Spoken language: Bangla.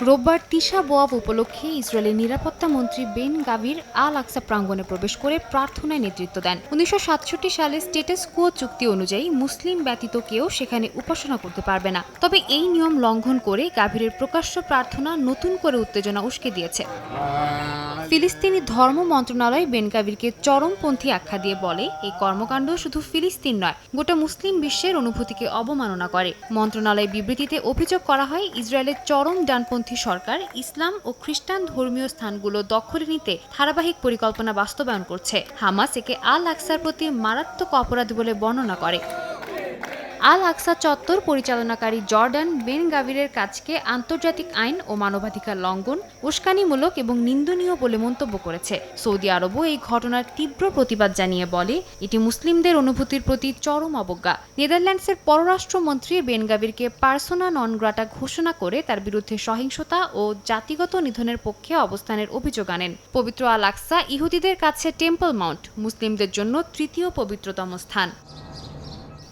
রোববার তিশা বোয়াব উপলক্ষে ইসরায়েলের নিরাপত্তা মন্ত্রী বেন গাভির আল আকসা প্রাঙ্গণে প্রবেশ করে প্রার্থনায় নেতৃত্ব দেন। উনিশশো সাতষট্টি সালে স্টেটাস কুয়ো চুক্তি অনুযায়ী মুসলিম ব্যতীত কেউ সেখানে উপাসনা করতে পারবে না। তবে এই নিয়ম লঙ্ঘন করে গাভীরের প্রকাশ্য প্রার্থনা নতুন করে উত্তেজনা উস্কে দিয়েছে। ফিলিস্তিনি ধর্ম মন্ত্রণালয় বেনকাবিরকে চরমপন্থী আখ্যা দিয়ে বলে, এই কর্মকাণ্ড শুধু ফিলিস্তিন নয়, গোটা মুসলিম বিশ্বের অনুভূতিকে অবমাননা করে। মন্ত্রণালয় বিবৃতিতে অভিযোগ করা হয়, ইসরায়েলের চরম ডানপন্থী সরকার ইসলাম ও খ্রিস্টান ধর্মীয় স্থানগুলো দখলে নিতে ধারাবাহিক পরিকল্পনা বাস্তবায়ন করছে। হামাস একে আল আকসার প্রতি মারাত্মক অপরাধ বলে বর্ণনা করে। আল আকসা চত্বর পরিচালনাকারী জর্ডান বেন গাভিরের কাজকে আন্তর্জাতিক আইন ও মানবাধিকার লঙ্ঘন, উস্কানিমূলক এবং নিন্দনীয় বলে মন্তব্য করেছে। সৌদি আরবও এই ঘটনার তীব্র প্রতিবাদ জানিয়ে বলে, এটি মুসলিমদের অনুভূতির প্রতি চরম অবজ্ঞা। নেদারল্যান্ডসের পররাষ্ট্রমন্ত্রী বেন গাভিরকে পার্সোনা ননগ্রাটা ঘোষণা করে তার বিরুদ্ধে সহিংসতা ও জাতিগত নিধনের পক্ষে অবস্থানের অভিযোগ আনেন। পবিত্র আল আকসা ইহুদিদের কাছে টেম্পল মাউন্ট, মুসলিমদের জন্য তৃতীয় পবিত্রতম স্থান।